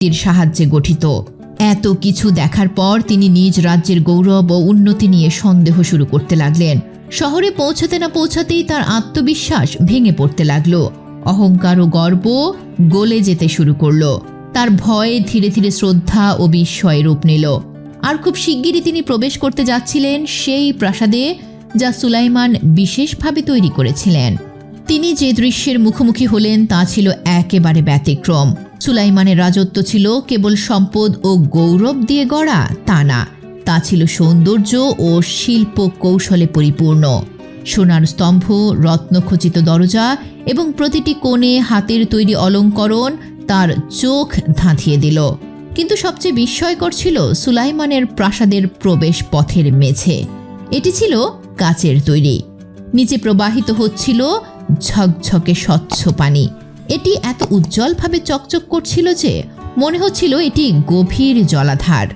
তীর সাহায্যে গঠিত। এত কিছু দেখার পর তিনি নিজ রাজ্যের গৌরব ও উন্নতি নিয়ে সন্দেহ শুরু করতে লাগলেন। শহরে পৌঁছাতে না পৌঁছাতেই তার আত্মবিশ্বাস ভেঙে পড়তে লাগল। অহংকার ও গর্ব গলে যেতে শুরু করল। তার ভয়ে ধীরে ধীরে শ্রদ্ধা ও বিস্ময় রূপ নিল। আর খুব শিগগিরই তিনি প্রবেশ করতে যাচ্ছিলেন সেই প্রাসাদে যা সুলাইমান বিশেষভাবে তৈরি করেছিলেন। তিনি যে দৃশ্যের মুখোমুখি হলেন তা ছিল একেবারে ব্যতিক্রম। সুলাইমানের রাজত্ব ছিল কেবল সম্পদ ও গৌরব দিয়ে গড়া তা না। তা ছিল সৌন্দর্য ও শিল্প কৌশলে পরিপূর্ণ। সোনার স্তম্ভ রত্নখচিত দরজা এবং প্রতিটি কোণে হাতের তৈরি অলঙ্করণ তার চোখ ধাঁধিয়ে দিল। কিন্তু সবচেয়ে বিস্ময়কর ছিল সুলাইমানের প্রাসাদের প্রবেশ পথের মেঝে। এটি ছিল কাচের তৈরি। নিচে প্রবাহিত হচ্ছিল ঝকঝকে স্বচ্ছ পানি। এটি এত উজ্জ্বলভাবে চকচক করছিল যে মনে হচ্ছিল এটি গভীর জলাধার।